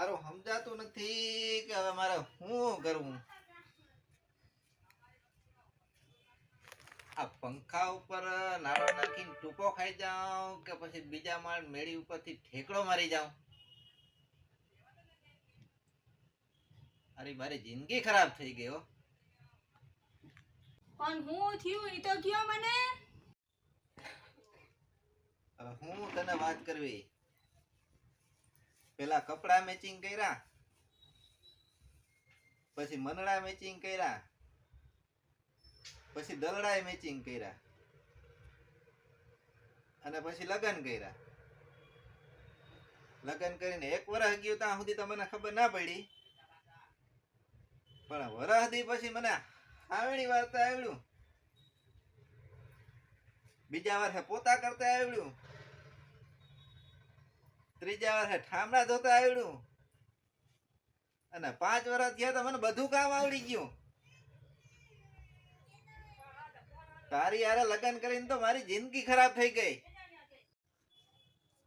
હારું સમજાતું નથી કે હવે મારે શું કરવું? આ પંખા ઉપર નાળો નાખીને ટૂંકો ખાઈ જાઉં કે પછી બીજા માળ મેળી ઉપરથી ઠેકડો મારી જાઉં? અરે મારી જિંદગી ખરાબ થઈ ગયો પણ હું થયું એ તો કયો મને? હવે હું તને વાત કરવી. પેલા કપડા મેચિંગ કર્યા. પછી મનડા મેચિંગ કર્યા. પછી દલડાય મેચિંગ કર્યા. અને પછી લગ્ન કર્યા. લગ્ન કરીને એક વર્ષ ગયું ત્યાં સુધી તો મને ખબર ના પડી. પણ વરસ દી પછી મને આવડી વાર્તા આવડ્યું. બીજા વર્ષે પોતા કરતા આવડ્યું. ત્રીજા વર્ષે ઠામડા ધોતા આવડ્યું. અને પાંચ વર્ષ થયા તો મને બધું કામ આવડી ગયું. તારી યારે લગ્ન કરીને તો મારી જિંદગી ખરાબ થઈ ગઈ.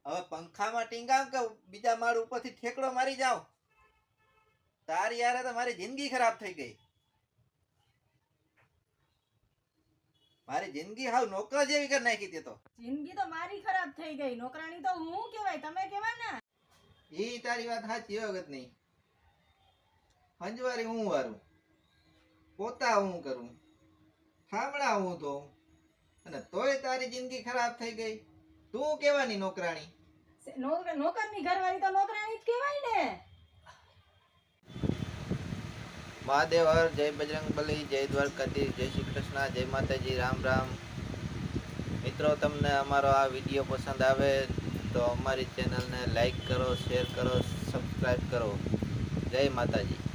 હવે પંખામાં ટીંગાવ કે બીજા માળ ઉપરથી ઠેકડો મારી જાવ તારી યારે તો મારી જિંદગી ખરાબ થઈ ગઈ. મારી જિંદગી હાવ નોકર જેવી કરી નાખી તે તો. જિંદગી તો મારી ખરાબ થઈ ગઈ. નોકરાની તો હું કેવાય તમે કહેવાય ઈ તારી વાત સાચી વખત નહીં હંજવારી હું વારું? પોતા હું કરું? ખામણા હું તો અને તોય તારી જિંદગી ખરાબ થઈ ગઈ. તું કેવાની નોકરાણી? નોકર નોકરની ઘરવાળી તો નોકરાણી જ કહેવાય ને. મહાદેવ હર જય બજરંગ બલી જય દ્વારકાધીશ જય શ્રી કૃષ્ણ જય માતાજી રામ રામ. મિત્રો તમને અમારો આ વીડિયો પસંદ આવે તો અમારી ચેનલને લાઈક કરો શેર કરો સબસ્ક્રાઈબ કરો. જય માતાજી.